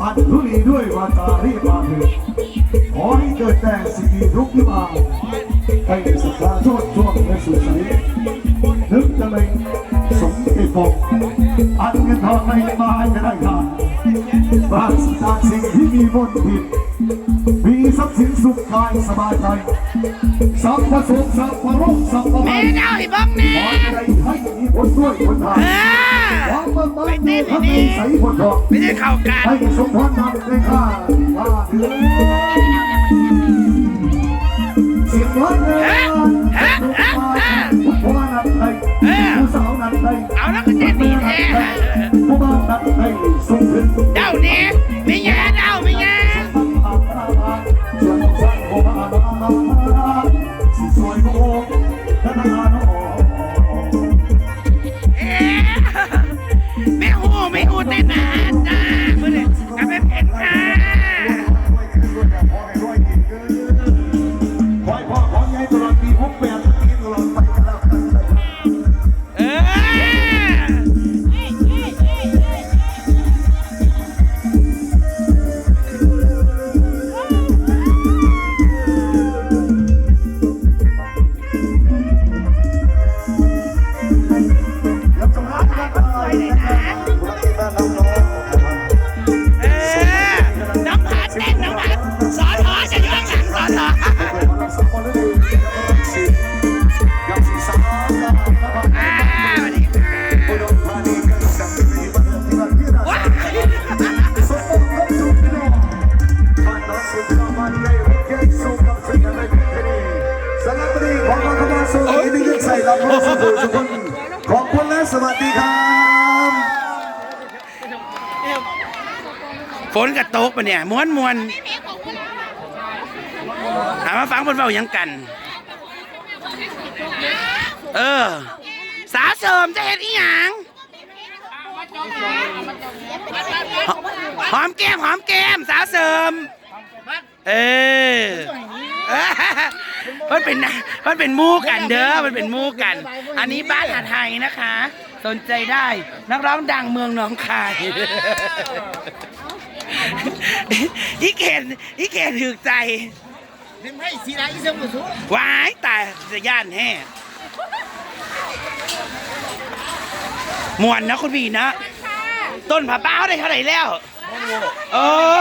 อันทุลีด้วยวาจารีบมาเถิดขอให้เกิดแต่สิ่งดีทุกที่มาให้สักกาโทษช่วงและสุดใสนึกจะเลยสมติปกอันเงินทองไม่มาให้จะได้ทานปราศจากสิ่งที่มีมนทินมีทรัพย์สินสุขกายสบายใจสัพพะสุขสัพพะโรคสัพพะแม่เจ้าให้บ้องแน่ขอให้ได้ให้มีผลด้วยผลทาง เออความมั่งมั่นมีทั้งมีใสผลทองไม่ได้เข้ากันให้สมพรนำในข้าว่าถือเสียงร้องเลยผู้ว่านัดใดผู้สาวนัดใดเอาแล้วก็เจ็ดดีแท้ผู้บ่าวนัดใดส่งถึงเจ้านี่ไม่แย่เจ้าไม่แย่ำรู้สุขสุขคนขอบคุณและสวัสดีครับฝนกระตกปะเนี่ยม้วนมวนถามมาฟังบนเบายังกัน เออ สาวเสริมจะเห็นอีหยังหอมแก้มหอมแก้มสาวเสริม เออ มันเป็นนะมันเป็นหมู่กันเด้อมันเป็นหมู่กัน อันนี้บ้านหาไทยนะคะ สนใจได้นักร้องดังเมืองหนองคายอีเกนอีเกนถือใจถึงให้สีไรอีเซมุสุวายตายจะย่านแห่มวนนะคุณพี่นะ ต้นผาเป้าได้เท่าไหร่แล้ว เออ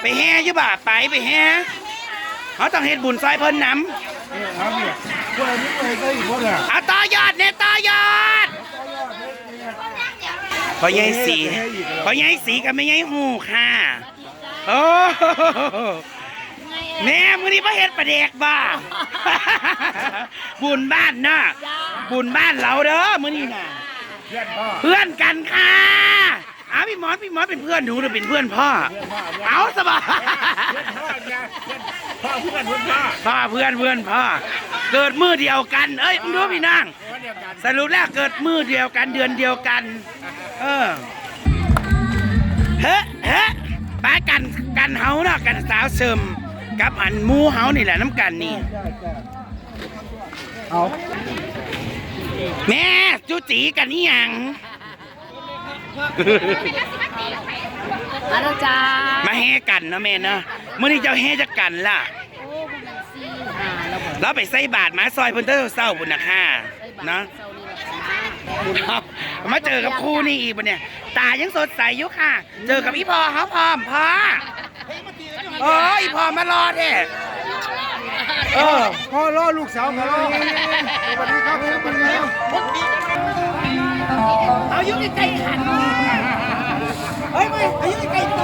ไปแห่อยี่บ่าไปไปแห่ เขาต้องเฮ็ดบุญซอยเพิ่นน้ครับเนี่ยพวกนี้เลยก็อีกพวกอะำเอาต่อยอดเนี่ยต่อยอดพอใหญ่สีพอใหญ่สีกับไม่ใหญ่หูค่ะโอ้โหแม่มื้อนี้พ่เฮ็ดประเดกบ้าบุญบ้านน่ะบุญบ้านเราเด้อมื้อนี้น่ะเพื่อนพ่อ เพื่อนกันค่ะ อ้าวพี่หมอนพี่หมอนเป็นเพื่อนหนูหรือเป็นเพื่อนพ่อ เอาสบายพ่อเนี่ยพ่อเพื่อนเพื่อนพ่อพ่อเพื่อนเพื่อนพ่อ เกิดมือเดียวกัน เอ้ยมึงดูพี่นางวันเดียวกันสรุปแล้วเกิดมือเดียวกันเดือนเดียวกัน เออเฮ้เฮ้ป้ากันกันเฮาเนาะกันสาวเสริมกับอันหมูเฮานี่แหละน้ำกันนี่เอาแม่จุจีกันนี่ยัง มาแล้วจ้ามาแห่กันเนาะแม่เนาะมื่อนี้เจ้าแห่จะกันล่ะโอ้บุญซีอ่าเราบอกเราไปใส่บาทหมาซอยเพิ่นเตอร์เศร้าบุญนะค่ะเนาะเซานี่แหละเอามาเจอกับครูนี่อีกปะเนี่ย ตายังสดใสอยู่ค่ะ เจอกับอีพอเขาพร้อมพ่อโอ้ยอีพอมารอเด้เออพ่อรอลูกสาวเขาสวัสดีครับสวัสดีครับ เอายุใกล้ๆขัน เฮ้ยไม่อายุใกล้โต